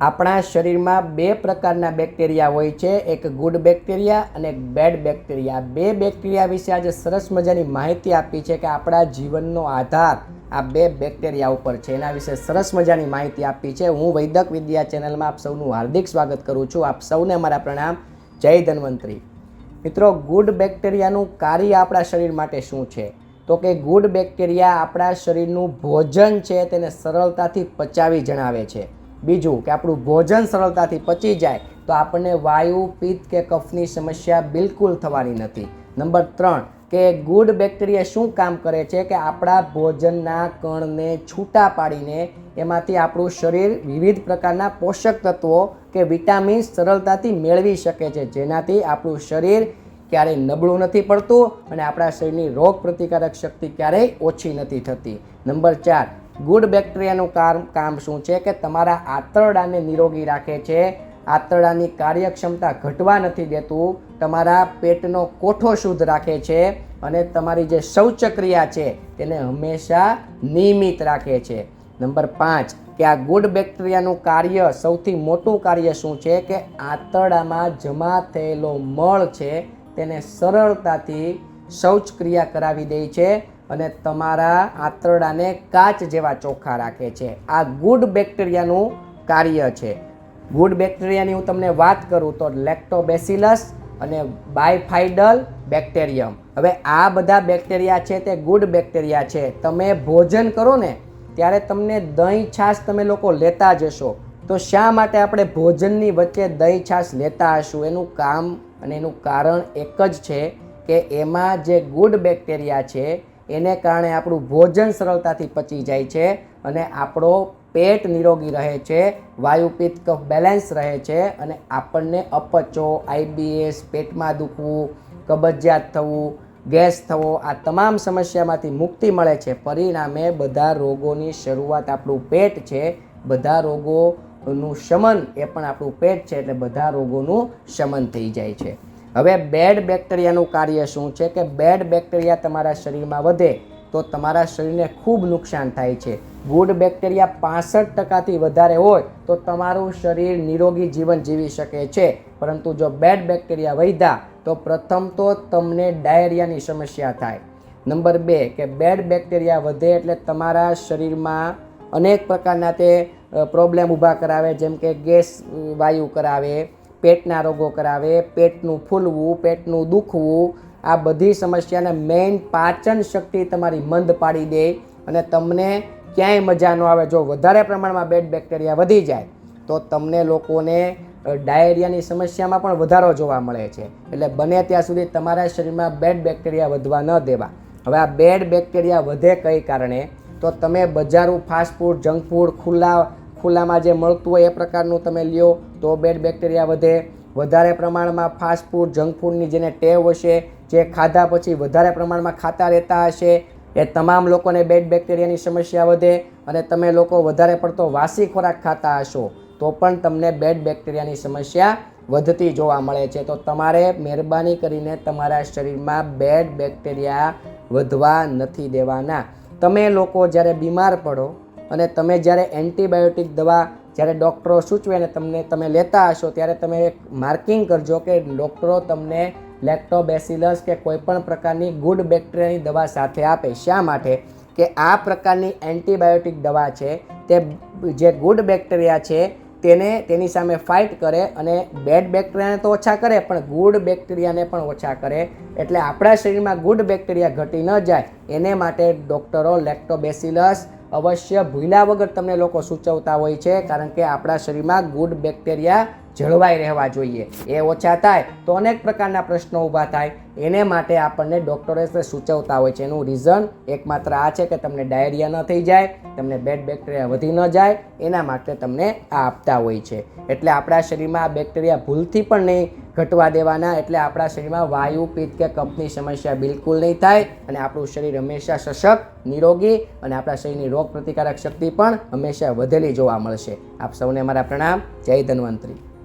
આપણા શરીરમાં બે પ્રકારના બેક્ટેરિયા હોય છે. એક ગુડ બેક્ટેરિયા અને એક બેડ બેક્ટેરિયા. બે બેક્ટેરિયા વિશે આજે સરસ મજાની માહિતી આપી છે કે આપણા જીવનનો આધાર આ બે બેક્ટેરિયા ઉપર છે. એના વિશે સરસ મજાની માહિતી આપી છે. હું વૈદક વિદ્યા ચેનલમાં આપ સૌનું હાર્દિક સ્વાગત કરું છું. આપ સૌને મારા પ્રણામ. જય ધન્વંતરી. મિત્રો, ગુડ બેક્ટેરિયાનું કાર્ય આપણા શરીર માટે શું છે? તો કે ગુડ બેક્ટેરિયા આપણા શરીરનું ભોજન છે તેને સરળતાથી પચાવી જણાવે છે. બીજું કે આપણું ભોજન સરળતાથી પચી જાય તો આપણને વાયુ, પિત્ત કે કફની સમસ્યા બિલકુલ થવાની નથી. નંબર ત્રણ, કે ગુડ બેક્ટેરિયા શું કામ કરે છે કે આપણા ભોજનના કણને છૂટા પાડીને એમાંથી આપણું શરીર વિવિધ પ્રકારના પોષક તત્વો કે વિટામિન્સ સરળતાથી મેળવી શકે છે. જેનાથી આપણું શરીર ક્યારેય નબળું નથી પડતું અને આપણા શરીરની રોગ પ્રતિકારક શક્તિ ક્યારેય ઓછી નથી થતી. નંબર ચાર ગુડ બેક્ટેરિયાનું કામ કામ શું છે કે તમારા આંતરડાને નિરોગી રાખે છે. આંતરડાની કાર્યક્ષમતા ઘટવા નથી દેતું. તમારા પેટનો કોઠો શુદ્ધ રાખે છે અને તમારી જે શૌચક્રિયા છે તેને હંમેશા નિયમિત રાખે છે. નંબર પાંચ, કે આ ગુડ બેક્ટેરિયાનું કાર્ય સૌથી મોટું કાર્ય શું છે કે આંતરડામાં જમા થયેલો મળ છે તેને સરળતાથી શૌચક્રિયા કરાવી દે છે. અને તમારા આંતરડાને કાચ જેવા ચોખ્ખા રાખે છે. આ ગુડ બેક્ટેરિયાનું કાર્ય છે. ગુડ બેક્ટેરિયાની હું તમને વાત કરું તો લેક્ટોબેસિલસ અને બાયફાઇડલ બેક્ટેરિયમ હવે આ બધા બેક્ટેરિયા છે તે ગુડ બેક્ટેરિયા છે. તમે ભોજન કરો ને, ત્યારે તમને દહીં છાશ તમે લોકો લેતા જશો. તો શા માટે આપણે ભોજનની વચ્ચે દહીં છાશ લેતા હશું? એનું કામ અને એનું કારણ એક જ છે કે એમાં જે ગુડ બેક્ટેરિયા છે એને કારણે આપણું ભોજન સરળતાથી પચી જાય છે અને આપણો પેટ નિરોગી રહે છે, વાયુ પિત્ત કફ બેલેન્સ રહે છે અને આપણને અપચો, આઈબીએસ, પેટમાં દુખવું, કબજિયાત થવું, ગેસ થવો, આ તમામ સમસ્યામાંથી મુક્તિ મળે છે. પરિણામે બધા રોગોની શરૂઆત આપણું પેટ છે. બધા રોગોનું શમન એ પણ આપણું પેટ છે એટલે બધા રોગોનું શમન થઈ જાય છે. હવે બેડ બેક્ટેરિયાનું કાર્ય શું છે કે બેડ બેક્ટેરિયા તમારા શરીરમાં વધે તો તમારા શરીરને ખૂબ નુકસાન થાય છે. ગુડ બેક્ટેરિયા પાસઠ ટકાથી વધારે હોય તો તમારું શરીર નિરોગી જીવન જીવી શકે છે. પરંતુ જો બેડ બેક્ટેરિયા વધ્યા તો પ્રથમ તો તમને ડાયરિયાની સમસ્યા થાય. નંબર બે, કે બેડ બેક્ટેરિયા વધે એટલે તમારા શરીરમાં અનેક પ્રકારના તે પ્રોબ્લેમ ઊભા કરાવે, જેમ કે ગેસ વાયુ કરાવે પેટના રોગો કરાવે, પેટનું ફૂલવું, પેટનું દુખવું, આ બધી સમસ્યાને મેઇન પાચન શક્તિ તમારી મંદ પાડી દે અને તમને ક્યાંય મજા ન આવે, જો વધારે પ્રમાણમાં બેડ બેક્ટેરિયા વધી જાય, તો તમને લોકોને ડાયરિયાની સમસ્યામાં પણ વધારો જોવા મળે છે. એટલે બને ત્યાં સુધી તમારા શરીરમાં બેડ બેક્ટેરિયા વધવા ન દેવા. હવે આ બેડ બેક્ટેરિયા વધે કઈ કારણે? તો તમે બજારું ફાસ્ટ ફૂડ જંક ફૂડ ખુલ્લા ખુલ્લામાં જે મળતું હોય એ પ્રકારનું તમે લ્યો તો બેડ બેક્ટેરિયા વધે. વધારે પ્રમાણમાં ફાસ્ટ ફૂડ જંક ફૂડની જેને ટેવ હશે, જે ખાધા પછી વધારે પ્રમાણમાં ખાતા રહેતા હશે, એ તમામ લોકોને બેડ બેક્ટેરિયાની સમસ્યા વધે અને તમે લોકો વધારે પડતો વાસી ખોરાક ખાતા હશો, તો પણ તમને બેડ બેક્ટેરિયાની સમસ્યા વધતી જોવા મળે છે. તો તમારે મહેરબાની કરીને તમારા શરીરમાં બેડ બેક્ટેરિયા વધવા નથી દેવાના. તમે લોકો જ્યારે બીમાર પડો અને તમે જ્યારે એન્ટીબાયોટિક દવા જ્યારે ડૉક્ટરો સૂચવે ને તમને તમે લેતા હશો, ત્યારે તમે એક માર્કિંગ કરજો કે ડૉક્ટરો તમને લેક્ટોબેસિલસ કે કોઈપણ પ્રકારની ગુડ બેક્ટેરિયાની દવા સાથે આપે. શા માટે? કે આ પ્રકારની એન્ટીબાયોટિક દવા છે તે જે ગુડ બેક્ટેરિયા છે તેને તેની સામે ફાઇટ કરે અને બેડ બેક્ટેરિયાને તો ઓછા કરે, પણ ગુડ બેક્ટેરિયાને પણ ઓછા કરે. એટલે આપણા શરીરમાં ગુડ બેક્ટેરિયા ઘટી ન જાય, એને માટે ડૉક્ટરો લેક્ટોબેસિલસ અવશ્ય ભૂલ્યા વગર તમને લોકો સૂચવતા હોય છે, કારણ કે આપણા શરીરમાં ગુડ બેક્ટેરિયા જળવાઈ રહેવા જોઈએ. એ ઓછા થાય તો અનેક પ્રકારના પ્રશ્નો ઊભા થાય. એને માટે આપણને ડૉક્ટરે સૂચવતા હોય છે. એનું રીઝન એકમાત્ર આ છે કે તમને ડાયરિયા ન થઈ જાય, તમને બેડ બેક્ટેરિયા વધી ન જાય, એના માટે તમને આ આપતા હોય છે. એટલે આપણા શરીરમાં આ બેક્ટેરિયા ભૂલથી પણ નહીં ઘટવા દેવાના. એટલે આપણા શરીરમાં વાયુ, પિત્ત કે કફની સમસ્યા બિલકુલ નહીં થાય અને આપણું શરીર હંમેશા સશક્ત, નિરોગી અને આપણા શરીરની રોગ પ્રતિકારક શક્તિ પણ હંમેશા વધેલી જોવા મળશે. આપ સૌને મારા પ્રણામ. જય ધન્વંતરી.